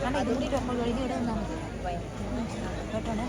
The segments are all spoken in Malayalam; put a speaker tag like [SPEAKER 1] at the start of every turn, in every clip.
[SPEAKER 1] കാരണം ഇത് കൂടി നമ്മൾ എഴുതി ഇവിടെ നിന്നാൽ മതി. കേട്ടോണേ?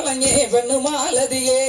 [SPEAKER 2] கலங்கே
[SPEAKER 3] பெண்ணு மாலதியே